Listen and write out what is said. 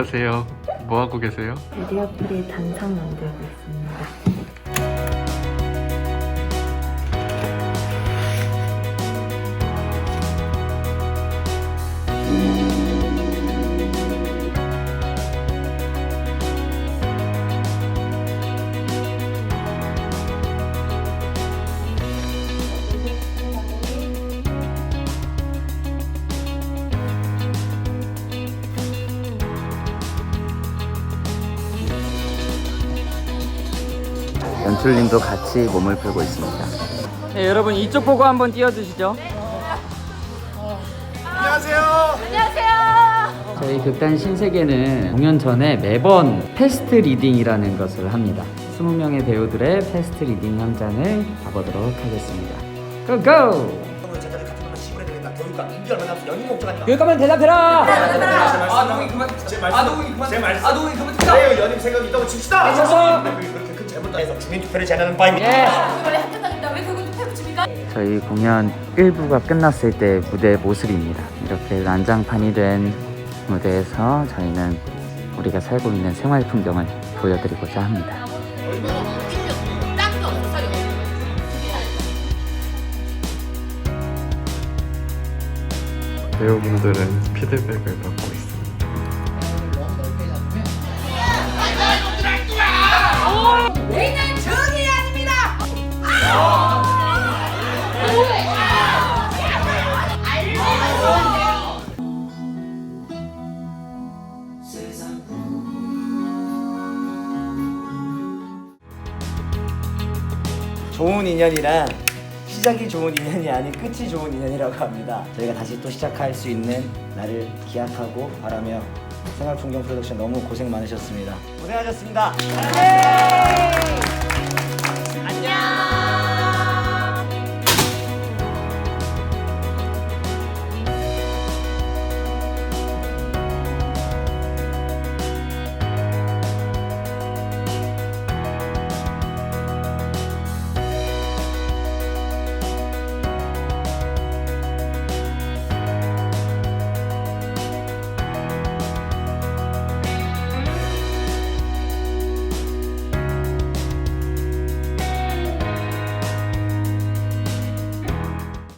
안녕하세요. 뭐 하고 계세요? 베리어프리 단상 만들고 있습니 연출님도 같이 몸을 풀고 있습니다. 네, 여러분 이쪽 보고 한번 띄워주시죠. 저희 극단 신세계는 공연 전에 매번 패스트 리딩이라는 것을 합니다. 20명의 배우들의 패스트 리딩 현장을 가보도록 하겠습니다. 고고! 여기까지만 대답해라! 아 노이 그만 아 노이 그만 아 노이 그만 듣자 네, 연임 생각이 있다고 칩시다. 그렇게 큰 잘못해서 주민 투표를 제안하는 바입니다. 예! 왜 그걸? 저희 공연 1부가 끝났을 때 무대 모습입니다. 이렇게 난장판이 된 무대에서 저희는 우리가 살고 있는 생활 풍경을 보여드리고자 합니다. 배우분들은 피드백을 받고 좋은 인연이란 시작이 좋은 인연이 아닌 끝이 좋은 인연이라고 합니다. 저희가 다시 또 시작할 수 있는 날을 기약하고 바라며 생활 풍경 프로덕션 너무 고생 많으셨습니다. 고생하셨습니다.